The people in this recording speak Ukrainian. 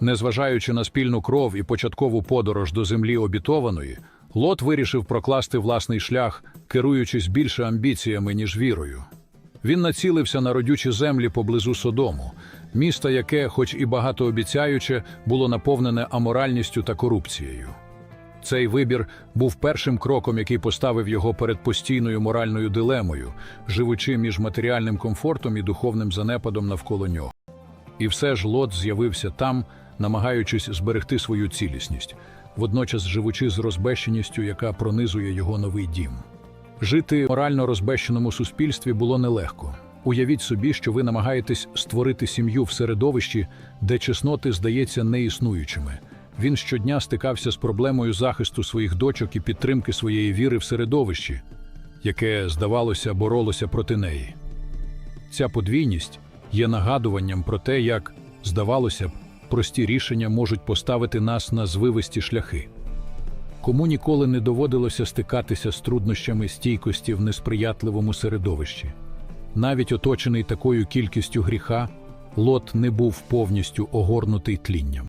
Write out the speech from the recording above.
Незважаючи на спільну кров і початкову подорож до землі обітованої, Лот вирішив прокласти власний шлях, керуючись більше амбіціями, ніж вірою. Він націлився на родючі землі поблизу Содому, міста, яке, хоч і багатообіцяюче, було наповнене аморальністю та корупцією. Цей вибір був першим кроком, який поставив його перед постійною моральною дилемою, живучи між матеріальним комфортом і духовним занепадом навколо нього. І все ж Лот з'явився там, намагаючись зберегти свою цілісність, водночас живучи з розбещеністю, яка пронизує його новий дім. Жити в морально розбещеному суспільстві було нелегко. Уявіть собі, що ви намагаєтесь створити сім'ю в середовищі, де чесноти здаються неіснуючими. Він щодня стикався з проблемою захисту своїх дочок і підтримки своєї віри в середовищі, яке, здавалося, боролося проти неї. Ця подвійність є нагадуванням про те, як, здавалося б, прості рішення можуть поставити нас на звивисті шляхи. Кому ніколи не доводилося стикатися з труднощами стійкості в несприятливому середовищі. Навіть оточений такою кількістю гріха, Лот не був повністю огорнутий тлінням.